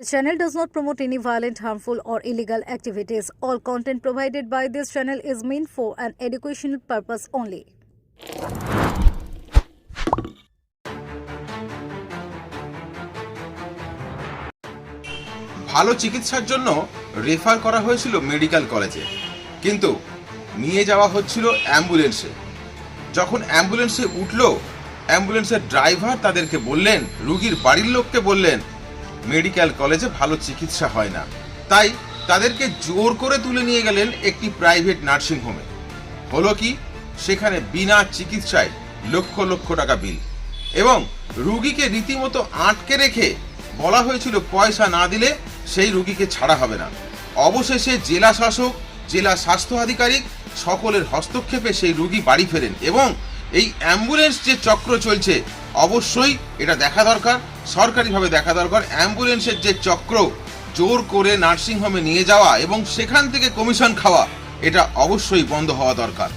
The channel does not promote any violent, harmful, or illegal activities. All content provided by this channel is meant for an educational purpose only. ভালো চিকিৎসার জন্য refer করা হয়েছিল medical কলেজে কিন্তু নিয়ে যাওয়া হচ্ছিল অ্যাম্বুলেন্সে যখন অ্যাম্বুলেন্সে উঠল অ্যাম্বুলেন্সের ড্রাইভার তাদেরকে বললেন রুগীর বাড়ির লোককে বললেন মেডিকেল কলেজে ভালো চিকিৎসা হয় না। তাই তাদেরকে জোর করে তুলে নিয়ে গেলেন একটি প্রাইভেট নার্সিং হোমে। হলো কি? সেখানে বিনা চিকিৎসায় লক্ষ লক্ষ টাকা বিল। এবং রুগীকে রীতিমতো আটকে রেখে বলা হয়েছিল পয়সা না দিলে সেই রুগীকে ছাড়া হবে না। অবশেষে জেলা শাসক, জেলা স্বাস্থ্য আধিকারিক সকলের হস্তক্ষেপে সেই রুগী বাড়ি ফেরেন এবং এই অ্যাম্বুলেন্স যে চক্র চলছে, অবশ্যই এটা দেখা দরকার। সরকারিভাবে দেখা দরকার। অ্যাম্বুলেন্সের যে চক্র, জোর করে নার্সিংহোমে নিয়ে যাওয়া এবং সেখান থেকে কমিশন খাওয়া, এটা অবশ্যই বন্ধ হওয়া দরকার।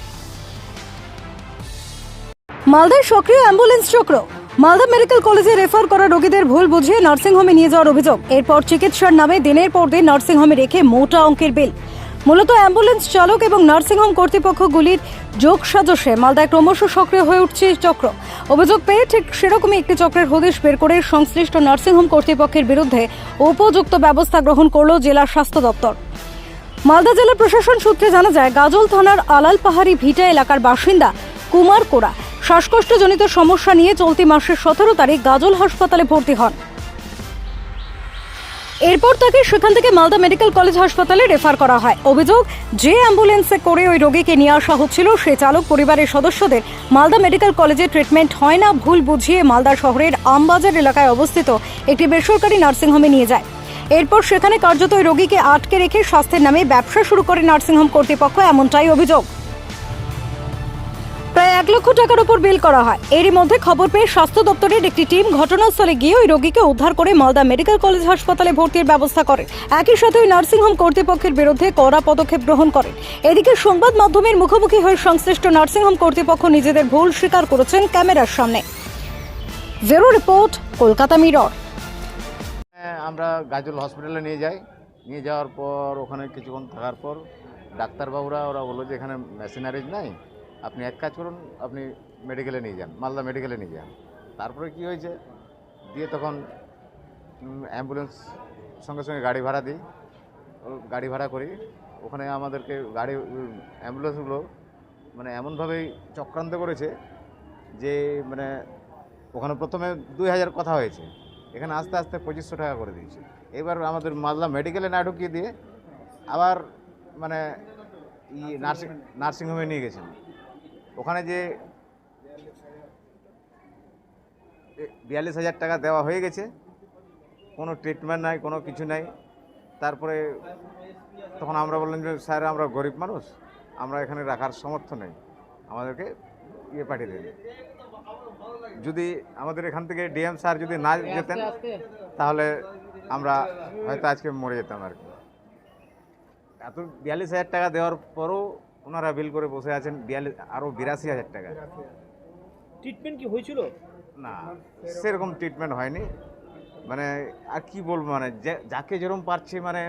মালদার সক্রিয় অ্যাম্বুলেন্স চক্র। মালদা মেডিকেল কলেজে রেফার করা রোগীদের ভুল বুঝিয়ে নার্সিংহোমে নিয়ে যাওয়ার অভিযোগ। এরপর চিকিৎসার নামে দিনের পর দিন নার্সিংহোমে রেখে মোটা অঙ্কের বিল। মূলত অ্যাম্বুলেন্স চালক এবং নার্সিংহোম কর্তৃপক্ষগুলির যোগ সাজসে। মালদায় ক্রমশ সক্রিয় হয়ে উঠছে চক্র। অভিযোগ পেয়ে ঠিক সেরকমই একটি চক্রের হদিশ বের করে সংশ্লিষ্ট নার্সিংহোম কর্তৃপক্ষের বিরুদ্ধে উপযুক্ত ব্যবস্থা গ্রহণ করল জেলা স্বাস্থ্য দপ্তর। মালদা জেলা প্রশাসন সূত্রে জানা যায়, গাজল থানার আলাল পাহাড়ি ভিটা এলাকার বাসিন্দা কুমার কোরা শ্বাসকষ্টজনিত সমস্যা নিয়ে চলতি মাসের সতেরো তারিখ গাজল হাসপাতালে ভর্তি হন। এরপর তাকে সেখান থেকে মালদা মেডিকেল কলেজ হাসপাতালে রেফার করা হয়। অভিযোগ, যে অ্যাম্বুলেন্সে করে ওই রোগীকে নিয়ে আসা হচ্ছিল, সে চালক পরিবারের সদস্যদের। মালদা মেডিকেল কলেজে ট্রিটমেন্ট হয় না ভুল বুঝিয়ে মালদা শহরের আমবাজার এলাকায় অবস্থিত একটি বেসরকারি নার্সিংহোমে নিয়ে যায়। এরপর সেখানে কার্যত ওই রোগীকে আটকে রেখে স্বাস্থ্যের নামে ব্যবসা শুরু করে নার্সিংহোম কর্তৃপক্ষ, এমনটাই অভিযোগ। লক্ষ টাকার উপর বিল করা হয়। এরই মধ্যে খবর পেয়ে স্বাস্থ্য দপ্তরের একটি টিম ঘটনাস্থলে গিয়ে ওই রোগীকে উদ্ধার করে মালদা মেডিকেল কলেজ হাসপাতালে ভর্তির ব্যবস্থা করে। একই সাথে ওই নার্সিংহোম কর্তৃপক্ষের বিরুদ্ধে কড়া পদক্ষেপ গ্রহণ করেন এদিকে সংবাদ মাধ্যমের মুখোমুখি হয়ে সংশ্লিষ্ট নার্সিংহোম কর্তৃপক্ষ নিজেদের ভুল স্বীকার করেছেন ক্যামেরার সামনে। Zero report Kolkata mirror. হ্যাঁ, আমরা গাজল হসপিটালে নিয়ে যাই। নিয়ে যাওয়ার পর ওখানে কিছুক্ষণ থাকার পর ডাক্তারবাবুরা ওরা বলল যে এখানে মেশিনারিজ নাই। আপনি এক কাজ করুন, আপনি মেডিকেলে নিয়ে যান, মালদা মেডিকেলে নিয়ে যান। তারপরে কি হয়েছে? দিয়ে তখন অ্যাম্বুলেন্স সঙ্গে সঙ্গে গাড়ি ভাড়া দিই। গাড়ি ভাড়া করি। ওখানে আমাদেরকে গাড়ি অ্যাম্বুলেন্সগুলো মানে এমনভাবেই চক্রান্ত করেছে যে মানে ওখানে প্রথমে দুই হাজার কথা হয়েছে। এখানে আস্তে আস্তে পঁচিশশো টাকা করে দিয়েছে। এবার আমাদের মালদা মেডিকেলে না ঢুকিয়ে দিয়ে আবার মানে নার্সিং, নার্সিংহোমে নিয়ে গেছেন। ওখানে যে বিয়াল্লিশ হাজার টাকা দেওয়া হয়ে গেছে কোনো ট্রিটমেন্ট নাই কোনো কিছু নাই। তারপরে তখন আমরা বললাম যে স্যার আমরা গরিব মানুষ আমরা এখানে রাখার সামর্থ্য নেই আমাদেরকে ইয়ে পাঠিয়ে দেবে যদি আমাদের এখান থেকে ডিএম স্যার যদি না যেতেন তাহলে আমরা হয়তো আজকে মরে যেতাম আর কি। এত বিয়াল্লিশ হাজার টাকা দেওয়ার পরও ওনারা বিল করে বসে আছেন বিয়াল্লিশ আরও বিরাশি হাজার টাকা। ট্রিটমেন্ট কি হয়েছিল? না সেরকম ট্রিটমেন্ট হয়নি। মানে আর কি বলব মানে যাকে যেরকম পারছে মানে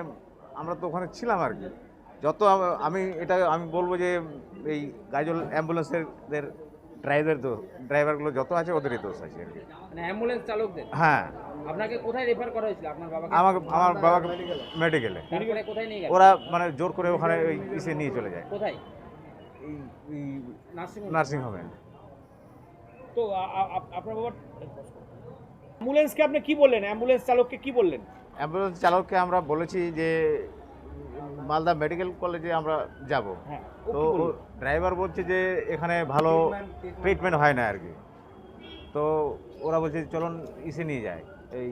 আমরা তো ওখানে ছিলাম আর কি। যত আমি এটা আমি বলব যে এই গাজল অ্যাম্বুলেন্সের ড্রাইভার দোষ ড্রাইভারগুলো যত আছে ওদেরই দোষ আছে আর কি। মানে অ্যাম্বুলেন্স চালকদের? হ্যাঁ। আপনাকে কোথায় রেফার করা হয়েছিল? আপনার বাবাকে? আমাকে আমার বাবাকে মেডিকেলে তারপরে কোথায় নিয়ে গেল? ওরা মানে জোর করে ওখানে ওই ইসে নিয়ে চলে যায়। কোথায়? এই এই নার্সিং নার্সিংহোমে। তো আপনার বাবা অ্যাম্বুলেন্সকে আপনি কি বললেন? অ্যাম্বুলেন্স চালককে কি বললেন? অ্যাম্বুলেন্স চালককে আমরা বলেছি যে মালদা মেডিকেল কলেজে আমরা যাব। হ্যাঁ তো ড্রাইভার বলছে যে এখানে ভালো ট্রিটমেন্ট হয় না আর কি। তো ওরা বলছে চলুন ইসে নিয়ে যায় এই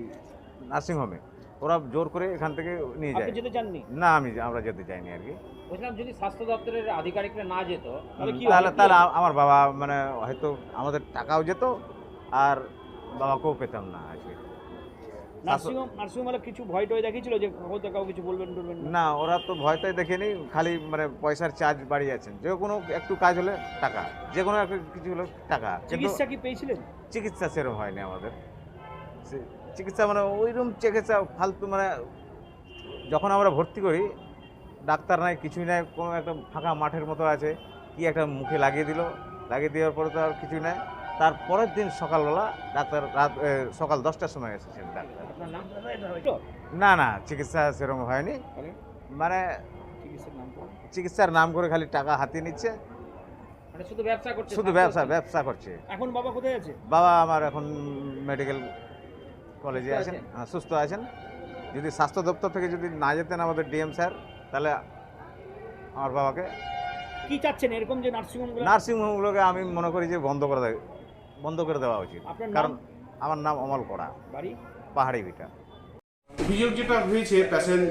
নার্সিংহোমে ওরা জোর করে এখান থেকে নিয়ে যায়। যেতে চাননি? না আমি আমরা যেতে চাইনি আর কি। বলছিলাম যদি স্বাস্থ্য দপ্তরের আধিকারিকরা না যেত তাহলে কি তাহলে? তাহলে আমার বাবা মানে হয়তো আমাদের টাকাও যেত আর বাবাকেও পেতাম না আজকে কিছু ভয় টয় দেখিয়েছিল যে হয়তো কাউ কিছু বলবেন টলবেন না? ওরা তো ভয়টাই দেখেনি খালি মানে পয়সার চার্জ বাড়িয়েছেন যে কোনো একটু কাজ হলে টাকা যে কোনো একটা কিছু হলে টাকা। চিকিৎসা কি পেয়েছিলেন? চিকিৎসা সেরকম হয়নি আমাদের। চিকিৎসা মানে ওইরকম চিকিৎসা ফালতু মানে যখন আমরা ভর্তি করি ডাক্তার নাই কিছুই নাই কোনো একটা ফাঁকা মাঠের মতো আছে কি একটা মুখে লাগিয়ে দিল লাগিয়ে দেওয়ার পরে তো আর কিছুই নাই। তার পরের দিন সকালবেলা ডাক্তার রাত সকাল দশটার সময় এসেছেন ডাক্তার। না না চিকিৎসা সেরকম হয়নি। মানে চিকিৎসার নাম করে খালি টাকা হাতিয়ে নিচ্ছে। মানে শুধু ব্যবসা করছে শুধু ব্যবসা ব্যবসা করছে। এখন বাবা কোথায় আছে? বাবা আমার এখন মেডিকেল কলেজে আছেন? হ্যাঁ, সুস্থ আছেন। যদি স্বাস্থ্য দপ্তর থেকে যদি না যেতেন আমাদের ডিএম স্যার তাহলে আমার বাবাকে কি চাচ্ছেন? এরকম যে নার্সিংহোম নার্সিংহোমগুলোকে আমি মনে করি যে বন্ধ করে দেয়। বন্ধ করে দেওয়া উচিত। কারণ আমার নাম অমল করা। বাড়ি? পাহাড়ি ভিটা অভিযোগ যেটা হয়েছে পেশেন্ট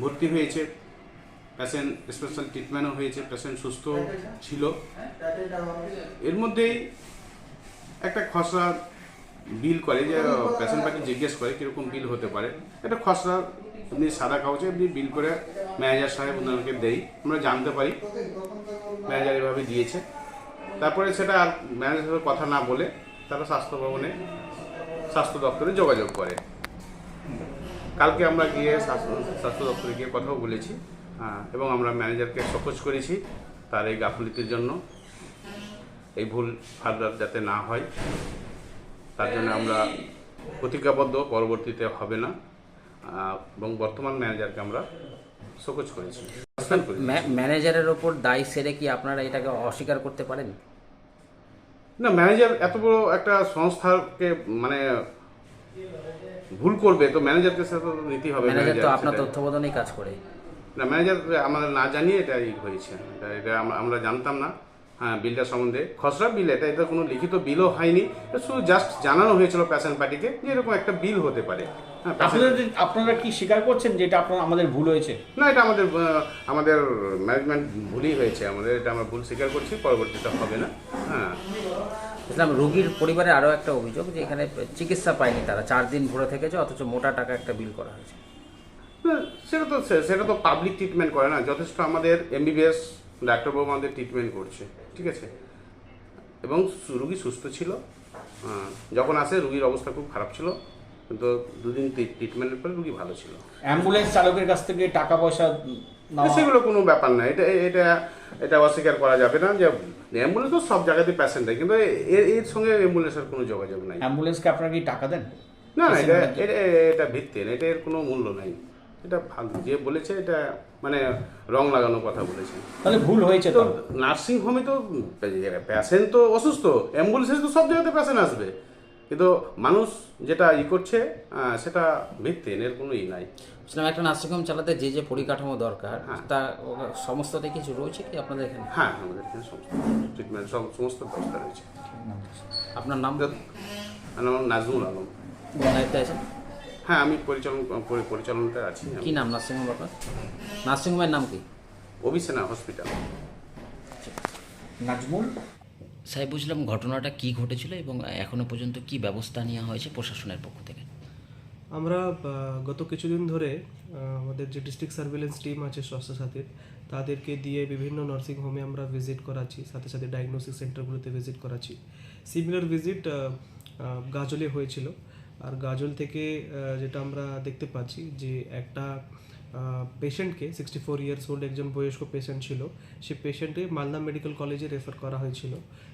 ভর্তি হয়েছে পেশেন্ট স্পেশাল ট্রিটমেন্টও হয়েছে পেশেন্ট সুস্থ ছিল। এর মধ্যেই একটা খসড়া বিল করে যে পেশেন্ট পার্টি জিজ্ঞেস করে কীরকম বিল হতে পারে। একটা খসড়া এমনি সাদা কাগজে এমনি বিল করে ম্যানেজার সাহেব ওনাকে দেই। আমরা জানতে পারি ম্যানেজার এভাবে দিয়েছে। তারপরে সেটা আর ম্যানেজার কথা না বলে তারা স্বাস্থ্য ভবনে স্বাস্থ্য দপ্তরে যোগাযোগ করে। কালকে আমরা গিয়ে স্বাস্থ্য স্বাস্থ্য দপ্তরে গিয়ে কথাও বলেছি এবং আমরা ম্যানেজারকে সহজ করেছি তার এই গাফলিতির জন্য। এই ভুল ফার্দার যাতে না হয়, তার জন্য আমরা প্রতিজ্ঞাবদ্ধ, পরবর্তীতে হবে না। এবং বর্তমান ম্যানেজারকে আমরা সহজ করেছি ম্যানেজারের ওপর দায় সেরে কি আপনারা এটাকে অস্বীকার করতে পারেন? না ম্যানেজার এত বড় একটা সংস্থাকে মানে ভুল করবে তো ম্যানেজারকে সাথে তো নিতেই হবে ম্যানেজার তো আপনার তত্ত্বাবধানেই কাজ করে। না ম্যানেজার আমাদের না জানিয়ে এটা ই হয়েছে। এটা আমরা- জানতাম না। বিলটা সম্বন্ধে। খসড়া বিল এটা এটা কোনো লিখিত বিলও হয়নি। শুধু জাস্ট জানানো হয়েছিল প্যাশন পার্টিকে যে এরকম একটা বিল হতে পারে। হ্যাঁ আপনারা কি স্বীকার করছেন যে এটা আপনার আমাদের ভুল হয়েছে? না এটা আমাদের আমাদের ম্যানেজমেন্ট ভুলই হয়েছে। আমাদের এটা আমরা ভুল স্বীকার করছি পরবর্তীতে হবে না। হ্যাঁ। ইসলাম রোগীর পরিবারে আরও একটা অভিযোগ যে এখানে চিকিৎসা পায়নি তারা। চার দিন ভরে থেকেছে অথচ মোটা টাকা একটা বিল করা হয়েছে। সেটা তো সে- সেটা তো পাবলিক ট্রিটমেন্ট করে না। যথেষ্ট আমাদের এমবিবিএস ডাক্তারবাবু আমাদের ট্রিটমেন্ট করছে ঠিক আছে? এবং রুগী সুস্থ ছিল। যখন আসে রুগীর অবস্থা খুব খারাপ ছিল কিন্তু দুদিন ট্রিটমেন্টের পরে রুগী ভালো ছিল। অ্যাম্বুলেন্স চালকের কাছ থেকে টাকা পয়সা সেগুলো কোনো ব্যাপার না। এটা এটা এটা অস্বীকার করা যাবে না যে অ্যাম্বুলেন্স তো সব জায়গাতে প্যাসেন্ট দেয় কিন্তু এর এর সঙ্গে অ্যাম্বুলেন্সের কোনো যোগাযোগ নাই। অ্যাম্বুলেন্সকে আপনারা কি টাকা দেন? না না এটা এটা এটা না এটা এর কোনো মূল্য নাই। এটা ফালতু যে বলেছে এটা মানে রং লাগানো কথা বলেছে। তাহলে ভুল হয়েছে তো নার্সিং হোমে তো পেশেন্ট তো অসুস্থ অ্যাম্বুলেন্সে তো সব জায়গাতে পেশেন্ট আসবে। কিন্তু মানুষ যেটা ই করছে সেটা ভিত্তিহীন এর কোনো ই নাই। ইসলাম একটা নার্সিংহোম চালাতে যে যে পরিকাঠামো দরকার হ্যাঁ। তা সমস্তটাই কিছু রয়েছে কি আপনাদের এখানে? হ্যাঁ আমাদের এখানে সমস্ত ট্রিটমেন্ট সব সমস্ত ব্যবস্থা রয়েছে। আপনার নাম? আমার নাজমুল আলম। দায়িত্বে আছেন? হ্যাঁ আমি পরিচালন পরি- পরিচালনাতে আছি কি নাম? নার্সিংহোম আপনার নার্সিংহোমের নাম কি? Avicenna hospital. নাজমুল? সাহেব বুঝলাম ঘটনাটা কি ঘটেছিল এবং এখনও পর্যন্ত কি ব্যবস্থা নেওয়া হয়েছে প্রশাসনের পক্ষ থেকে? আমরা গত কিছুদিন ধরে আমাদের যে ডিস্ট্রিক্ট সার্ভিলেন্স টিম আছে স্বাস্থ্যসাথীর তাদেরকে দিয়ে বিভিন্ন নার্সিং হোমে আমরা ভিজিট করাচ্ছি সাথে সাথে ডায়াগনোসিস সেন্টারগুলোতে ভিজিট করাচ্ছি। সিমিলার ভিজিট গাজলে হয়েছিল। আর গাজল থেকে যেটা আমরা দেখতে পাচ্ছি যে একটা পেশেন্টকে সিক্সটি ফোর ইয়ার্স ওল্ড একজন বয়স্ক পেশেন্ট ছিল, সে পেশেন্টকে মালদা মেডিকেল কলেজে রেফার করা হয়েছিল।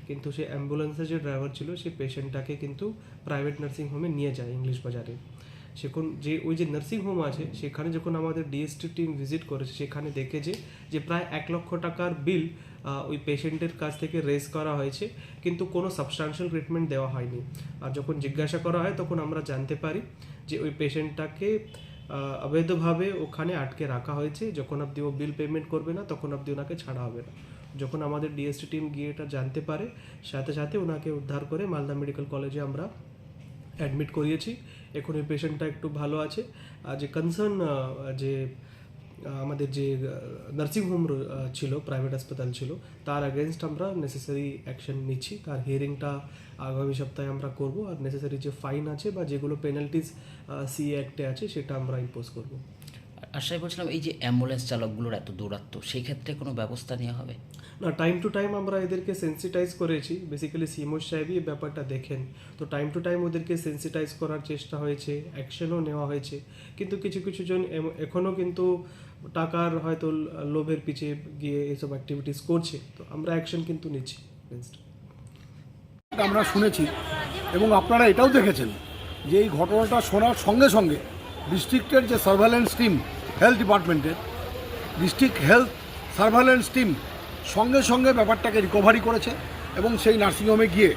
কিন্তু সে অ্যাম্বুলেন্সের যে ড্রাইভার ছিল, সে পেশেন্টটাকে কিন্তু প্রাইভেট নার্সিং হোমে নিয়ে যায় ইংলিশ বাজারে। সেখন যে ওই যে নার্সিং হোম আছে, সেখানে যখন আমাদের ডিএসটি টিম ভিজিট করেছে, সেখানে দেখেছে যে প্রায় এক লক্ষ টাকার বিল ওই পেশেন্টের কাছ থেকে রেজ করা হয়েছে, কিন্তু কোনো সাবস্টান্সিয়াল ট্রিটমেন্ট দেওয়া হয়নি। আর যখন জিজ্ঞাসা করা হয়, তখন আমরা জানতে পারি যে ওই পেশেন্টটাকে অবৈধভাবে ওখানে আটকে রাখা হয়েছে। যখন অবধি ও বিল পেমেন্ট করবে না, তখন অবধি ওনাকে ছাড়া হবে না। যখন আমাদের ডিএসটি টিম গিয়ে এটা জানতে পারে, সাথে সাথে ওনাকে উদ্ধার করে মালদা মেডিকেল কলেজে আমরা অ্যাডমিট করিয়েছি। এখন ওই পেশেন্টটা একটু ভালো আছে। আর যে কনসার্ন যে আমাদের যে নার্সিং হোম ছিল প্রাইভেট হাসপাতাল ছিল, তার অ্যাগেনস্ট আমরা নেসেসারি অ্যাকশন নিচ্ছি। তার হিয়ারিংটা আগামী সপ্তাহে আমরা করব। আর নেসেসারি যে ফাইন আছে বা যেগুলো পেনাল্টিস সি অ্যাক্টে আছে, সেটা আমরা ইম্পোজ করব। সাহেব বলছিলাম, এই যে অ্যাম্বুলেন্স চালকগুলোর এত দৌরাত্ম সেই ক্ষেত্রে কোনো ব্যবস্থা নেওয়া হবে? না টাইম টু টাইম আমরা এদেরকে সেন্সিটাইজ করেছি। বেসিক্যালি সিমোস সাহেবই এই ব্যাপারটা দেখেন। তো টাইম টু টাইম ওদেরকে সেন্সিটাইজ করার চেষ্টা হয়েছে অ্যাকশনও নেওয়া হয়েছে। কিন্তু কিছু কিছু জন এখনও কিন্তু টাকার হয়তো লোভের পিছিয়ে গিয়ে এইসব অ্যাক্টিভিটিস করছে। তো আমরা অ্যাকশন কিন্তু নিচ্ছি আমরা শুনেছি এবং আপনারা এটাও দেখেছেন যে এই ঘটনাটা শোনার সঙ্গে সঙ্গে ডিস্ট্রিক্টের যে সার্ভেলেন্স টিম হেলথ ডিপার্টমেন্টের ডিস্ট্রিক্ট হেলথ সার্ভেলেন্স টিম সঙ্গে সঙ্গে ব্যাপারটাকে রিকভারি করেছে এবং সেই নার্সিংহোমে গিয়ে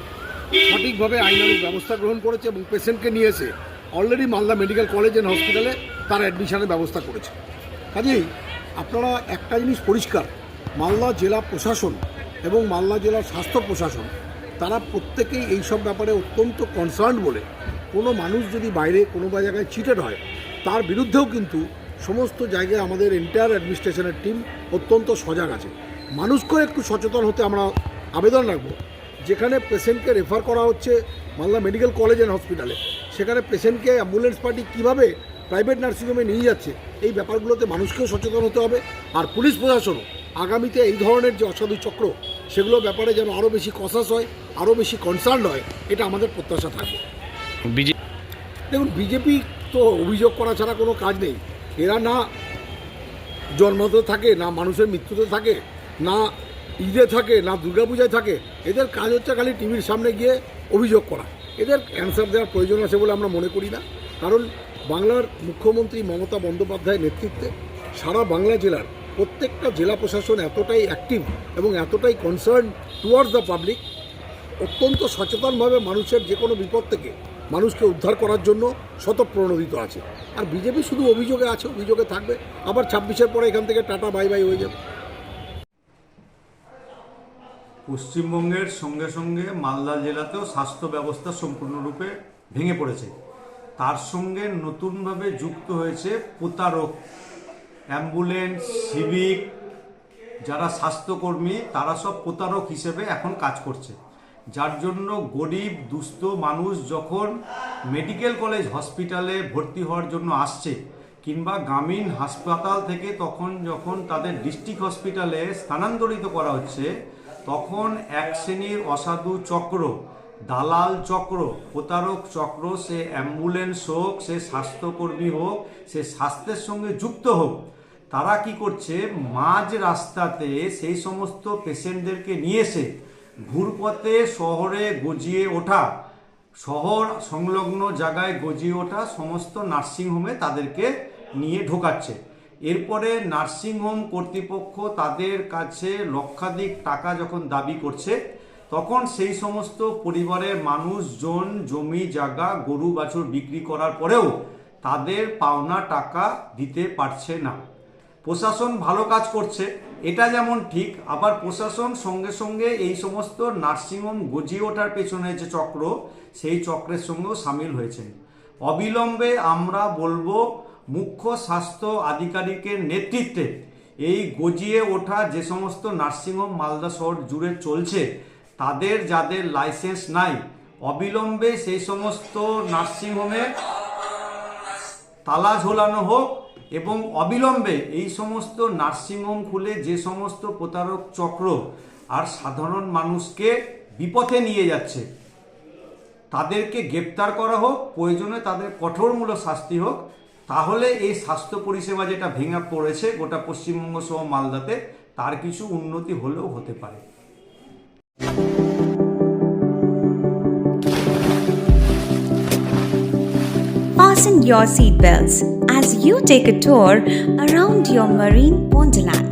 সঠিকভাবে আইনানুগ ব্যবস্থা গ্রহণ করেছে এবং পেশেন্টকে নিয়ে এসে already Malda medical college and হসপিটালে তার অ্যাডমিশনের ব্যবস্থা করেছে। কাজেই আপনারা একটা জিনিস পরিষ্কার, মালদা জেলা প্রশাসন এবং মালদা জেলার স্বাস্থ্য প্রশাসন, তারা প্রত্যেকেই এইসব ব্যাপারে অত্যন্ত কনসার্ন বলে। কোনো মানুষ যদি বাইরে কোনো জায়গায় চিটেড হয়, তার বিরুদ্ধেও কিন্তু সমস্ত জায়গায় আমাদের এন্টায়ার অ্যাডমিনিস্ট্রেশনের টিম অত্যন্ত সজাগ আছে। মানুষকেও একটু সচেতন হতে আমরা আবেদন রাখব। যেখানে পেশেন্টকে রেফার করা হচ্ছে মালদা মেডিকেল কলেজ অ্যান্ড হসপিটালে। সেখানে পেশেন্টকে অ্যাম্বুলেন্স পার্টি কীভাবে প্রাইভেট নার্সিংহোমে নিয়ে যাচ্ছে এই ব্যাপারগুলোতে মানুষকেও সচেতন হতে হবে। আর পুলিশ প্রশাসনও আগামীতে এই ধরনের যে অসাধু চক্র সেগুলো ব্যাপারে যেন আরও বেশি কসাস হয় আরও বেশি কনসার্ন হয় এটা আমাদের প্রত্যাশা থাকবে। দেখুন বিজেপি তো অভিযোগ করা ছাড়া কোনো কাজ নেই। এরা না জন্মতে থাকে না মানুষের মৃত্যুতে থাকে না ঈদে থাকে, না দুর্গাপূজায় থাকে, এদের কাজ হচ্ছে খালি টিভির সামনে গিয়ে অভিযোগ করা। এদের অ্যান্সার দেওয়ার প্রয়োজন আছে বলে আমরা মনে করি না। কারণ বাংলার মুখ্যমন্ত্রী মমতা বন্দ্যোপাধ্যায়ের নেতৃত্বে সারা বাংলা জেলার প্রত্যেকটা জেলা প্রশাসন এতটাই অ্যাক্টিভ এবং এতটাই কনসার্ন টুয়ার্ডস দ্য পাবলিক অত্যন্ত সচেতনভাবে মানুষের যে কোনো বিপদ থেকে মানুষকে উদ্ধার করার জন্য শতপ্রণোদিত আছে। আর বিজেপি শুধু অভিযোগে আছে, অভিযোগে থাকবে। আবার ছাব্বিশের পরে এখান থেকে টাটা বাই বাই হয়ে যাবে। পশ্চিমবঙ্গের সঙ্গে সঙ্গে মালদা জেলাতেও স্বাস্থ্য ব্যবস্থা সম্পূর্ণরূপে ভেঙে পড়েছে। তার সঙ্গে নতুনভাবে যুক্ত হয়েছে প্রতারক, অ্যাম্বুলেন্স, সিভিক, যারা স্বাস্থ্যকর্মী, তারা সব প্রতারক হিসেবে এখন কাজ করছে। যার জন্য গরিব, দুস্থ মানুষ যখন মেডিকেল কলেজ, হসপিটালে ভর্তি হওয়ার জন্য আসছে কিংবা গ্রামীণ হাসপাতাল থেকে তখন যখন তাদের ডিস্ট্রিক্ট হসপিটালে স্থানান্তরিত করা হচ্ছে তখন এক শ্রেণির অসাধু চক্র, দালাল চক্র, প্রতারক চক্র, সে অ্যাম্বুলেন্স হোক, সে স্বাস্থ্যকর্মী হোক, সে স্বাস্থ্যের সঙ্গে যুক্ত হোক, তারা কি করছে? মাঝ রাস্তাতে সেই সমস্ত পেশেন্টদেরকে নিয়ে এসে ঘুরপথে শহরে গজিয়ে ওঠা, শহর সংলগ্ন জায়গায় গজিয়ে ওঠা সমস্ত নার্সিংহোমে তাদেরকে নিয়ে ঢোকাচ্ছে। এরপরে নার্সিংহোম কর্তৃপক্ষ তাদের কাছে লক্ষাধিক টাকা যখন দাবি করছে, তখন সেই সমস্ত পরিবারের মানুষজন জমি, জায়গা, গরু, বাছুর বিক্রি করার পরেও তাদের পাওনা টাকা দিতে পারছে না। প্রশাসন ভালো কাজ করছে, এটা যেমন ঠিক, আবার প্রশাসন সঙ্গে সঙ্গে এই সমস্ত নার্সিংহোম গজিয়ে ওঠার পেছনে যে চক্র, সেই চক্রের সঙ্গেও সামিল হয়েছেন অবিলম্বে আমরা বলব মুখ্য স্বাস্থ্য আধিকারিকের নেতৃত্বে এই গজিয়ে ওঠা যে সমস্ত নার্সিংহোম মালদা শহর জুড়ে চলছে, তাদের যাদের লাইসেন্স নাই, অবিলম্বে সেই সমস্ত নার্সিংহোমে তালা ঝোলানো হোক এবং অবিলম্বে এই সমস্ত নার্সিংহোম খুলে যে সমস্ত প্রতারক চক্র আর সাধারণ মানুষকে বিপথে নিয়ে যাচ্ছে, তাদেরকে গ্রেপ্তার করা হোক, প্রয়োজনে তাদের কঠোরমূলক শাস্তি হোক তাহলে এই স্বাস্থ্য পরিষেবা যেটা ভেঙে পড়েছে গোটা পশ্চিমবঙ্গ সহ মালদাতে তার কিছু উন্নতি হলেও হতে পারে Fasten your seatbelts as you take a tour around your marine wonderland.